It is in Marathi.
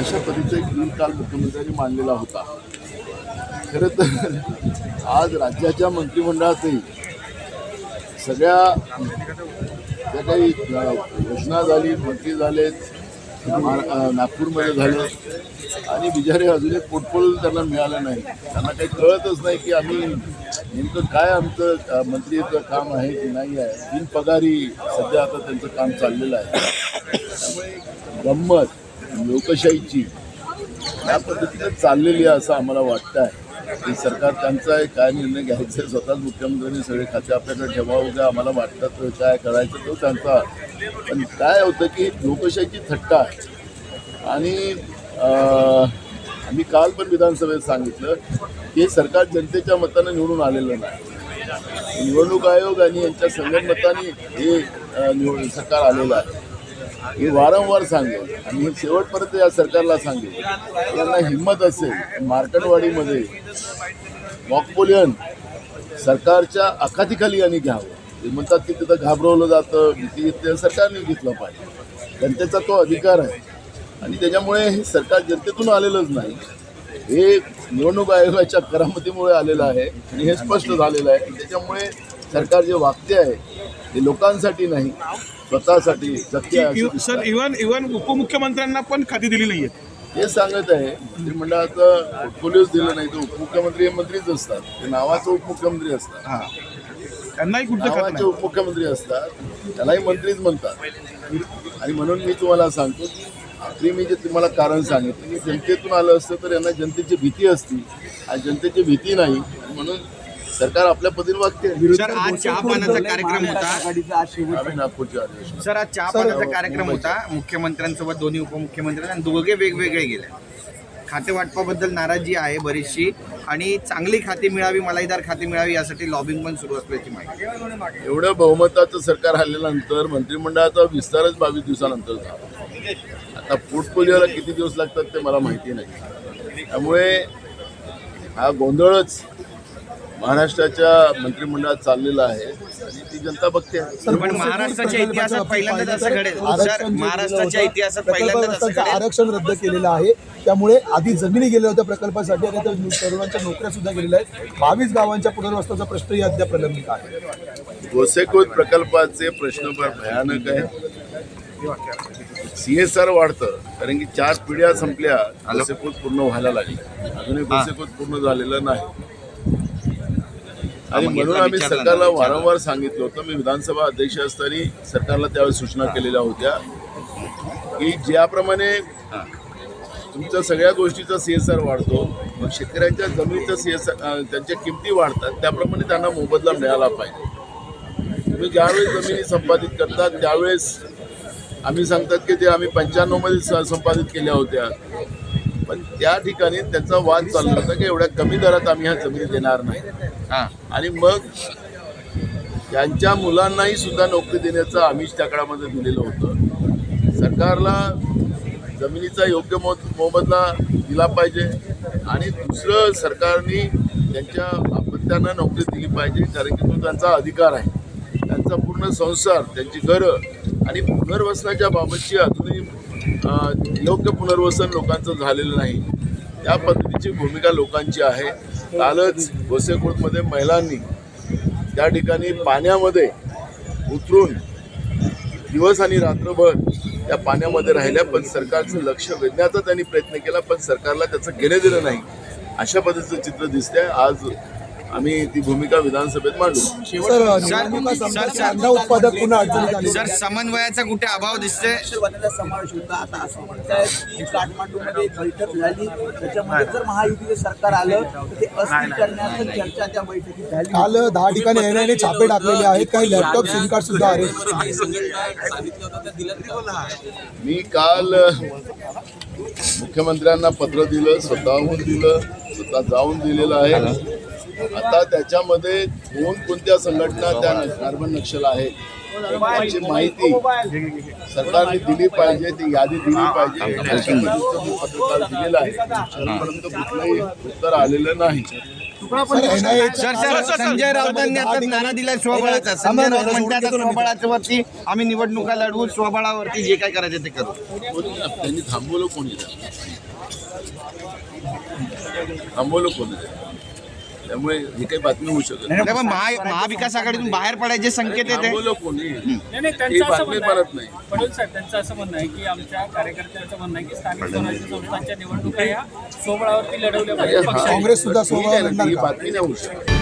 अशा पद्धतीचा एक बिल काल मुख्यमंत्र्यांनी मांडलेला होता. खरं तर आज राज्याच्या मंत्रिमंडळातही सगळ्या ज्या काही योजना घोषणा झाली मंत्री झालेत नागपूरमध्ये झालं आणि बिचारे अजून एक पोटफोल त्यांना मिळालं नाही. त्यांना काही कळतच नाही की आम्ही नेमकं काय आमचं मंत्रीचं काम आहे की नाही आहे. बिनपगारी सध्या आता त्यांचं काम चाललेलं आहे. त्यामुळे गंमत लोकशाहीची या पद्धतीनं चाललेली आहे असं आम्हाला वाटतं आहे की सरकार त्यांचा आहे काय निर्णय घ्यायचा स्वतःच मुख्यमंत्र्यांनी सगळे खाते आपल्याकडे ठेवावं का आम्हाला वाटतं तो काय करायचं तो त्यांचा. पण काय होतं की लोकशाहीची थट्टा आहे. आणि आम्ही काल पण विधानसभेत सांगितलं की सरकार जनतेच्या मतानं निवडून आलेलं नाही. निवडणूक आयोग आणि यांच्या संगनमताने हे निवड सरकार आलेलं आहे. हे वारंवार सांगेल आणि मी शेवटपर्यंत या सरकारला सांगेल त्यांना हिंमत असेल मार्कटवाडीमध्ये मॉकपोलियन सरकारच्या अखातीखाली यांनी घ्यावं. ते म्हणतात की तिथं घाबरवलं जातं भीती घेतली सरकारने घेतलं पाहिजे. जनतेचा तो अधिकार आहे. आणि त्याच्यामुळे हे सरकार जनतेतून आलेलंच नाही. हे निवडणूक आयोगाच्या करामतीमुळे आलेलं आहे आणि हे स्पष्ट झालेलं आहे. की त्याच्यामुळे सरकार जे वागते आहे ते लोकांसाठी नाही. स्वतःसाठी सर इव्हन इव्हन उपमुख्यमंत्र्यांना पण खाती दिली नाहीये. हे सांगत आहे मंत्रिमंडळाचं पोर्टफोलिओच दिलं नाही तर उपमुख्यमंत्री हे मंत्रीच असतात. ते नावाचे उपमुख्यमंत्री असतात. हा. त्यांनाही नाही. उपमुख्यमंत्री असतात त्यालाही मंत्रीच म्हणतात. आणि म्हणून मी तुम्हाला सांगतो की आखरी मी जे तुम्हाला कारण सांगितलं की जनतेतून आलं असतं तर यांना जनतेची भीती असती. आणि जनतेची भीती नाही म्हणून सरकार आपल्या पद्धतीने वागते. सर आज चहा पाण्याचा कार्यक्रम होता. आम्ही सर आज चहा पाण्याचा कार्यक्रम होता. मुख्यमंत्र्यांसोबत दोन्ही उपमुख्यमंत्री आणि दोघे वेगवेगळे गेले. खाते वाटपाबद्दल नाराजी आहे बरीचशी आणि चांगली खाती मिळावी मलाईदार खाती मिळावी यासाठी लॉबिंग पण सुरू असल्याची माहिती. एवढं बहुमताचं सरकार हल्ल्यानंतर मंत्रिमंडळाचा विस्तारच बावीस दिवसानंतर झाला. आता पोर्टफोलिओला किती दिवस लागतात ते मला माहिती नाही. त्यामुळे हा गोंधळच महाराष्ट्राच्या मंत्रिमंडळात चाललेला आहे आणि ती जनता बघते. आहे. पण महाराष्ट्राच्या इतिहासात पहिल्यांदाच असं घडेल सर महाराष्ट्राच्या इतिहासात पहिल्यांदाच असं प्रकल्पाचं घडेल आरक्षण रद्द केलेलं आहे. त्यामुळे आधी जमिनी गेल्या होत्या प्रकल्पासाठी आणि आता तरुणांच्या नोकऱ्या सुद्धा गेलेल्या आहेत. बावीस गावांच्या पुनर्वसनाचा प्रश्नही अद्याप प्रलंबित आहे. गोसेखोद प्रकल्पाचे प्रश्न फार भयानक आहे सी एस आर वाढतं कारण की चार पिढ्या संपल्या गोसेखोद पूर्ण व्हायला लागली. अजूनही गोसेखोद पूर्ण झालेलं नाही. आणि म्हणून आम्ही सरकारला वारंवार सांगितलं होतं. मी विधानसभा अध्यक्ष असताना सरकारला त्यावेळेस सूचना केलेल्या होत्या. की ज्याप्रमाणे तुमच्या सगळ्या गोष्टीचा सी एस आर वाढतो मग शेतकऱ्यांच्या जमिनीचा सी एस आर त्यांच्या किमती वाढतात त्याप्रमाणे त्यांना मोबदला मिळाला पाहिजे. तुम्ही ज्यावेळेस जमिनी संपादित करतात त्यावेळेस आम्ही सांगतात की ते आम्ही पंच्याण्णवमध्ये संपादित केल्या होत्या. पण त्या ठिकाणी त्याचा वाद चालला होता की एवढ्या कमी दरात आम्ही ह्या जमिनी देणार नाही. आणि मग त्यांच्या मुलांनाही सुद्धा नोकरी देण्याचं आमिष त्या काळामध्ये दिलेलं होतं. सरकारला जमिनीचा योग्य मो मोबदला दिला पाहिजे आणि दुसरं सरकारने त्यांच्या अपत्यांना नोकरी दिली पाहिजे कारण की तो त्यांचा अधिकार आहे. त्यांचा पूर्ण संसार त्यांची घरं आणि पुनर्वसनाच्या बाबतची अजूनही योग्य पुनर्वसन लोकांचं झालेलं नाही. त्या पद्धतीची भूमिका लोकांची आहे. कालच गोसेखोदमध्ये महिलांनी त्या ठिकाणी पाण्यामध्ये उतरून दिवस आणि रात्रभर त्या पाण्यामध्ये राहिल्या पण सरकारचं लक्ष वेधण्याचा त्यांनी प्रयत्न केला पण सरकारला त्याचं गेले दिलं नाही. अशा पद्धतीचं चित्र दिसतंय. आज आम्ही ती भूमिका विधानसभेत मांडू. उत्पादक सर समन्वयाचा कुठे अभाव दिसतोय? राष्ट्रवादीचा समावेश होता. आता असं म्हणतायत की काठमांडूमध्ये एक बैठक झाली. त्याच्यामध्ये जर महायुतीचं सरकार आलं तर ते अस्थिर करण्याचं चर्चा त्या बैठकीत झाली. काल दहा ठिकाणी एनआयने छापे टाकलेले आहेत. काही लॅपटॉप सिम कार्ड सुद्धा अरेस्ट मी काल मुख्यमंत्र्यांना पत्र दिलं स्वतःहून दिलं स्वतः जाऊन दिलेलं आहे. आता त्याच्यामध्ये कोण कोणत्या संघटना त्या कार्बन नक्षल आहेत याची माहिती सरकारने दिली पाहिजे ती यादी दिली पाहिजे. पत्रकार दिलेलं आहे अजूनपर्यंत कुठलंही उत्तर आलेलं नाही. संजय राऊतांनी आता नारा दिलाय स्वबळाचा. संजय राऊत म्हणतात आता स्वबळाच्या वरती आम्ही निवडणुका लढवू स्वबळावरती जे काय करायचं ते करू. त्यांनी थांबवलं कोणी? थांबवलं कोणी? त्यामुळे ही काही बातमी होऊ शकत नाही. नाही, पण महा महाविकास आघाडीतून बाहेर पडायचे संकेत येते. थांबवलं कोणी? नाही नाही ही त्यांचं असं बातमी म्हणणं परत आहे नाही. पडोल साहेब त्यांचं असं म्हणणं आहे की आमच्या कार्यकर्त्यांचं म्हणणं आहे की स्थानिक स्वराज्य संस्थांच्या निवडणुका या सोबळावरती लढवल्या पाहिजे. पक्षाने. काँग्रेस सुद्धा ठीक आहे लढणार ही का? बातमी नाही होऊ शकत.